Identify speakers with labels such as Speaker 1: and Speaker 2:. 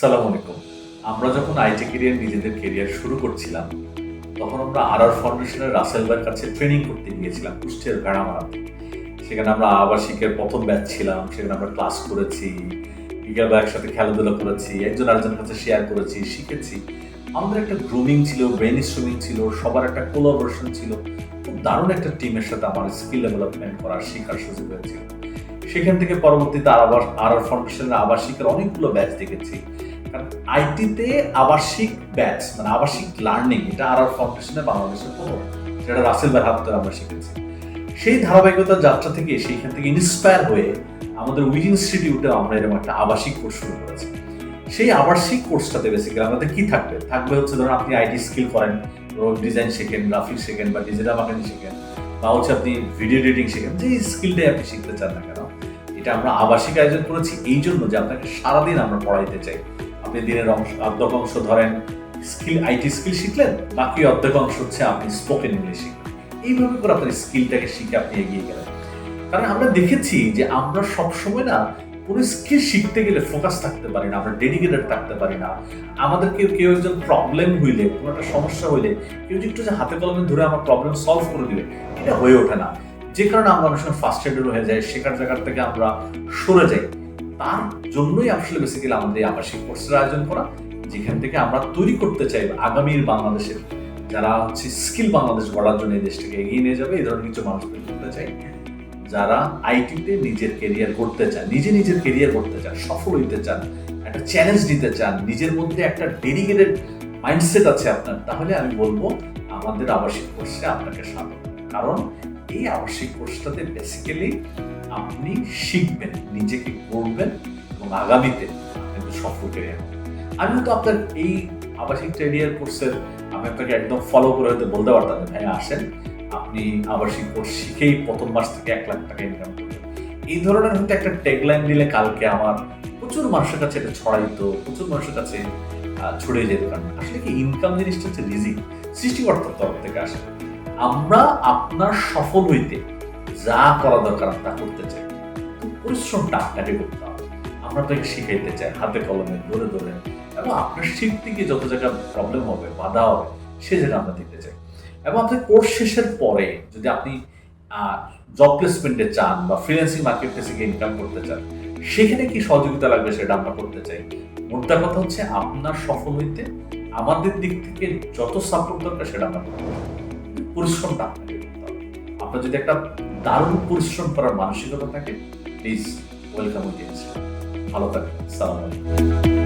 Speaker 1: সালাম আলাইকুম। আমরা যখন আইটি কেরিয়ার নিজেদের কেরিয়ার শুরু করছিলাম, তখন আমরা আর আর ফাউন্ডেশনের রাসেল কাছে ট্রেনিং করতে গিয়েছিলাম, কুষ্টিয়ার ভেড়ামারাতে। সেখানে আমরা আবাসিকের প্রথম ব্যাচ ছিলাম, সেখানে আমরা ক্লাস করেছি বিকেলবেলা একসাথে খেলাধুলা করেছি, একজন আরেকজনের কাছে শেয়ার করেছি, শিখেছি। আমাদের একটা গ্রুমিং ছিল ব্রেন স্ট্রিমিং ছিল, সবার একটা কোলাবোরেশন ছিল। খুব দারুণ একটা টিমের সাথে আমার স্কিল ডেভেলপমেন্ট করার শেখার সুযোগ হয়েছিল। সেখান থেকে পরবর্তীতে আবার আর আর ফাউন্ডেশনের আবাসিকের অনেকগুলো ব্যাচ দেখেছি। কারণ আইটিতে আবাসিক ব্যাচ মানে আবাসিক লার্নিং এটা আর আর ফাউন্ডেশনে বাংলাদেশের কোনো যেটা রাসেল ভাই হাত আমরা শিখেছি। সেই ধারাবাহিকতার যাত্রা থেকে সেইখান থেকে ইন্সপায়ার হয়ে আমাদের উইজ ইনস্টিটিউটে আমরা এরকম একটা আবাসিক কোর্স শুরু করেছি। সেই আবাসিক কোর্সটাতে বেসিক্যালি আমাদের কি থাকবে? থাকবে হচ্ছে ধরুন আপনি আইটি স্কিল করেন ডিজাইন শেখেন গ্রাফিক্স শেখেন বা ডিজিটাল মার্কেটিং শেখেন, বা হচ্ছে আপনি ভিডিও এডিটিং শেখেন, যে স্কিলটাই আপনি শিখতে চান না কেন এটা আমরা আবাসিক আয়োজন করেছি, এই জন্য যে আপনাকে সারাদিন আমরা পড়াইতে চাই। আপনি দিনের অংশ, অর্ধেক অংশ ধরেন, স্কিল, আইটি স্কিল শিখলেন, বাকি অর্ধেক অংশ হচ্ছে আপনি স্পোকেন ইংলিশ শিখলেন। এইভাবে করে আপনার স্কিলটাকে শিখে আপনি এগিয়ে গেলেন। কারণ আমরা দেখেছি যে আমরা সবসময় না কোনো স্কিল শিখতে গেলে ফোকাস থাকতে পারি না, আমরা ডেডিকেটেড থাকতে পারি না। আমাদের কেউ কেউ একজন প্রবলেম হইলে, কোনো একটা সমস্যা হইলে, কেউ যদি একটু যে হাতে কলমে ধরে আমার প্রবলেম সলভ করে দিবে, এটা হয়ে ওঠে না। যে কারণে আমরা অনেক সময় ফার্স্টেডের হয়ে যাই শেখার জায়গার থেকে আমরা সরে যাই। তার জন্যই আসলে বেসিক্যালি আমাদের আবাসিক কোর্সের আয়োজন করা, যেখান থেকে আমরা তৈরি করতে চাই আগামীর বাংলাদেশের, যারা হচ্ছে স্কিল বাংলাদেশ গড়ার জন্য এই দেশটাকে এগিয়ে নিয়ে যাবে, এই ধরনের কিছু মানুষ তৈরি করতে চাই। যারা আইটিতে নিজের কেরিয়ার করতে চান, নিজে নিজের কেরিয়ার করতে চান, সফল হইতে চান, একটা চ্যালেঞ্জ নিতে চান, নিজের মধ্যে একটা ডেডিকেটেড মাইন্ডসেট আছে আপনার, তাহলে আমি বলব আমাদের আবাসিক কোর্সে আপনাকে স্বাগত। কারণ এই আবাসিক কোর্সটাতে বেসিক্যালি আপনি শিখবেন, নিজেকে করবেন এবং আগামীতে কিন্তু সফল হবে। আমি হয়তো আপনার এই আবাসিক কেরিয়ার কোর্সের আমি আপনাকে একদম ফলো করে হয়তো বলতে পারতাম ভাই আসেন, আপনি আবাসিক কোর্স শিখেই প্রথম মাস থেকে এক লাখ টাকা ইনকাম করবেন। এই ধরনের হয়তো একটা ট্যাগলাইন দিলে কালকে আমার প্রচুর মানুষের কাছে এটা ছড়াইতো, প্রচুর মানুষের কাছে ছড়িয়ে যেত। কারণ আসলে কি ইনকাম জিনিসটা হচ্ছে রিজিক সৃষ্টিকর্তার তরফ থেকে আসে। আমরা আপনার সফল হইতে যা করা দরকার তা করতে চাই। পরিশ্রমটা আপনাকে করতে হবে। আমরা তাকে শিখাইতে চাই, হাতে কলমে, ধরে ধরে। এবং আপনার শিখতে গিয়ে যত জায়গায় প্রবলেম হবে, বাধা হবে, সে জায়গা আমরা দিতে চাই। এবং আপনার কোর্স শেষের পরে যদি আপনি জব প্লেসমেন্টে চান বা ফ্রিল্যান্সিং মার্কেট থেকে ইনকাম করতে চান, সেখানে কি সহযোগিতা লাগবে সেটা আমরা করতে চাই। মোদ্দা কথা হচ্ছে আপনার সফল হইতে আমাদের দিক থেকে যত সাপোর্ট দরকার সেটা আমরা করতে পারি। পরিশ্রমটা আপনাকে করতে হবে। আপনার যদি একটা দারুণ পরিশ্রম করার মানসিকতা থাকে প্লিজ ওয়েলকাম ভালো থাকবেন। সালাম আলাইকুম।